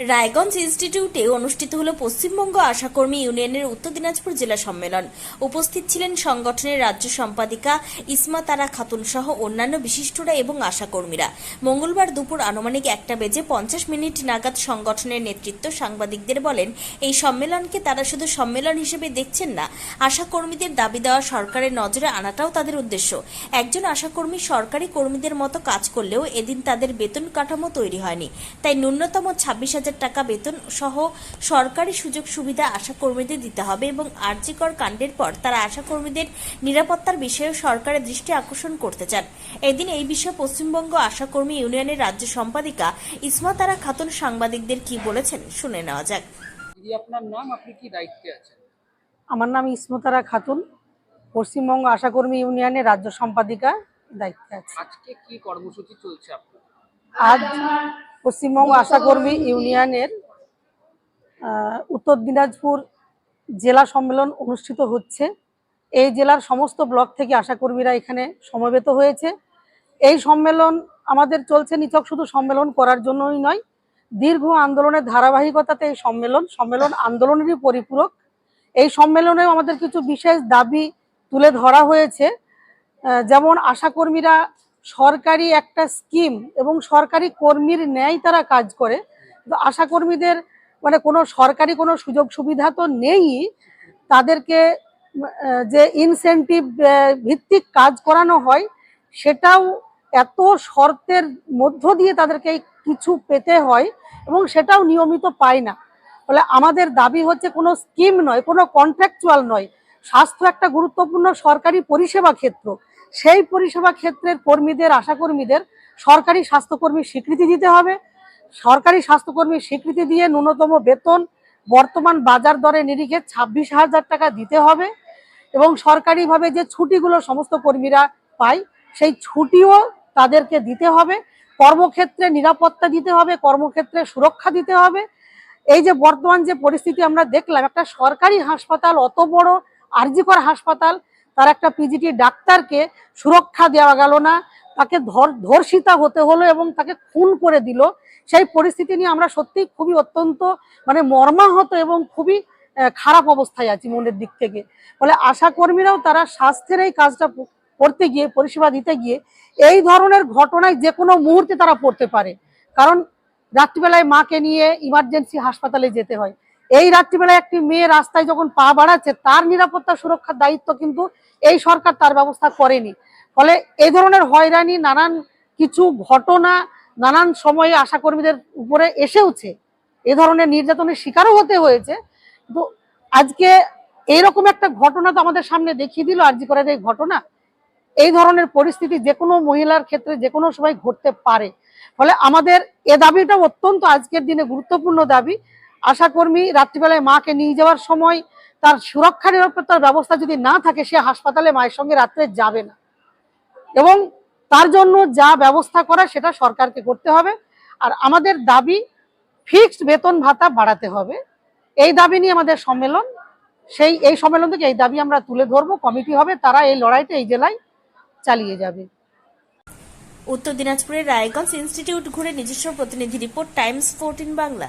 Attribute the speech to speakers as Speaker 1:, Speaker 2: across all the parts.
Speaker 1: রায়গঞ্জ ইনস্টিটিউটে অনুষ্ঠিত হল পশ্চিমবঙ্গ আশাকর্মী ইউনিয়নের উত্তর দিনাজপুর জেলা সম্মেলন। উপস্থিত ছিলেন সংগঠনের রাজ্য সম্পাদিকা ইসমা তারা খাতুন সহ অন্যান্য বিশিষ্টরা এবং আশাকর্মীরা। মঙ্গলবার দুপুর আনুমানিক একটা বেজে পঞ্চাশ মিনিট নাগাদ সংগঠনের নেতৃত্ব সাংবাদিকদের বলেন, এই সম্মেলনকে তারা শুধু সম্মেলন হিসেবে দেখছেন না, আশাকর্মীদের দাবি দেওয়া সরকারের নজরে আনাটাও তাদের উদ্দেশ্য। একজন আশাকর্মী সরকারি কর্মীদের মতো কাজ করলেও এদিন তাদের বেতন কাঠামো তৈরি হয়নি। তাই ন্যূনতম ছাব্বিশ হাজার টাকা বেতন সহ সরকারি সুযোগ সুবিধা আশাকর্মীদের দিতে হবে এবং আর্যিকর কাণ্ডের পর তারা আশাকর্মীদের নিরাপত্তার বিষয়ে সরকারের দৃষ্টি আকর্ষণ করতে চান। এদিন এই বিষয়ে পশ্চিমবঙ্গ আশাকর্মী ইউনিয়নের রাজ্য সম্পাদিকা ইসমা তারা খাতুন সাংবাদিকদের কি বলেছেন শুনে নেওয়া যাক।
Speaker 2: আপনার নাম? আপনি কি দায়িত্বে আছেন?
Speaker 3: আমার নাম ইসমতারা খাতুন। পশ্চিমবঙ্গ আশাকর্মী ইউনিয়নের রাজ্য সম্পাদিকা দায়িত্বে আছে।
Speaker 2: আজকে কি কর্মসূচি চলছে আপনার?
Speaker 3: আজ পশ্চিমবঙ্গ আশাকর্মী ইউনিয়নের উত্তর দিনাজপুর জেলা সম্মেলন অনুষ্ঠিত হচ্ছে। এই জেলার সমস্ত ব্লক থেকে আশাকর্মীরা এখানে সমবেত হয়েছে। এই সম্মেলন আমাদের চলছে নিচক শুধু সম্মেলন করার জন্যই নয়, দীর্ঘ আন্দোলনের ধারাবাহিকতাতে এই সম্মেলন সম্মেলন আন্দোলনেরই পরিপূরক। এই সম্মেলনেও আমাদের কিছু বিশেষ দাবি তুলে ধরা হয়েছে। যেমন আশাকর্মীরা সরকারি একটা স্কিম এবং সরকারি কর্মীর ন্যায় তারা কাজ করে। তো আশাকর্মীদের মানে কোনো সরকারি কোনো সুযোগ সুবিধা তো নেই। তাদেরকে যে ইনসেন্টিভ ভিত্তিক কাজ করানো হয়, সেটাও এত শর্তের মধ্য দিয়ে তাদেরকে কিছু পেতে হয় এবং সেটাও নিয়মিত পায় না। ফলে আমাদের দাবি হচ্ছে কোনো স্কিম নয়, কোনো কন্ট্রাকচুয়াল নয়। স্বাস্থ্য একটা গুরুত্বপূর্ণ সরকারি পরিষেবা ক্ষেত্র। সেই পরিষেবা ক্ষেত্রের কর্মীদের, আশাকর্মীদের সরকারি স্বাস্থ্যকর্মীর স্বীকৃতি দিতে হবে। সরকারি স্বাস্থ্যকর্মীর স্বীকৃতি দিয়ে ন্যূনতম বেতন বর্তমান বাজার দরে নিরিখে ছাব্বিশ হাজার টাকা দিতে হবে এবং সরকারিভাবে যে ছুটিগুলো সমস্ত কর্মীরা পায়, সেই ছুটিও তাদেরকে দিতে হবে। কর্মক্ষেত্রে নিরাপত্তা দিতে হবে, কর্মক্ষেত্রে সুরক্ষা দিতে হবে। এই যে বর্তমান যে পরিস্থিতি আমরা দেখলাম, একটা সরকারি হাসপাতাল, অত বড় আরজিকর হাসপাতাল তার একটা পিজিটি ডাক্তারকে সুরক্ষা দেওয়া গেল না, তাকে ধর, ধর্ষিতা হতে হলো এবং তাকে খুন করে দিল। সেই পরিস্থিতি নিয়ে আমরা সত্যি খুবই অত্যন্ত মানে মর্মাহত এবং খুবই খারাপ অবস্থায় আছি মনের দিক থেকে। ফলে আশাকর্মীরাও তারা স্বাস্থ্যের এই কাজটা করতে গিয়ে, পরিষেবা দিতে গিয়ে এই ধরনের ঘটনায় যে কোনো মুহূর্তে তারা পড়তে পারে। কারণ রাত্রিবেলায় মাকে নিয়ে ইমার্জেন্সি হাসপাতালে যেতে হয়। এই রাত্রিবেলায় একটি মেয়ে রাস্তায় যখন পা বাড়াচ্ছে, তার নিরাপত্তা সুরক্ষার দায়িত্ব কিন্তু এই সরকার তার ব্যবস্থা করেনি। ফলে এই ধরনের হয়রানি, নানান কিছু ঘটনা, নানান সময়ে আশাকর্মীদের উপরে এসেওছে। এ ধরনের নির্যাতনের শিকারও হতে হয়েছে। তো আজকে এইরকম একটা ঘটনা তো আমাদের সামনে দেখিয়ে দিল আরজি করার এই ঘটনা। এই ধরনের পরিস্থিতি যে কোনো মহিলার ক্ষেত্রে যে কোনো সময় ঘটতে পারে। ফলে আমাদের এ দাবিটা অত্যন্ত আজকের দিনে গুরুত্বপূর্ণ দাবি। আশাকর্মী রাত্রিবেলায় মাকে নিয়ে যাওয়ার সময় তার সুরক্ষা নিরাপত্তার ব্যবস্থা যদি না থাকে, সে হাসপাতালে মায়ের সঙ্গে রাত্রে যাবে না। এবং তার জন্য যা ব্যবস্থা করা সেটা সরকারকে করতে হবে। আর আমাদের দাবি, ফিক্সড বেতন ভাতা বাড়াতে হবে। এই দাবি নিয়ে আমাদের সম্মেলন, সেই, এই সম্মেলন থেকে এই দাবি আমরা তুলে ধরবো। কমিটি হবে, তারা এই লড়াইটা এই জেলায় চালিয়ে যাবে।
Speaker 1: উত্তর দিনাজপুরের রায়গঞ্জ ইনস্টিটিউট ঘুরে নিজস্ব প্রতিনিধি রিপোর্ট, টাইমস ফোরটিন বাংলা।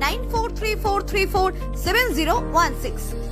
Speaker 4: 9434347016.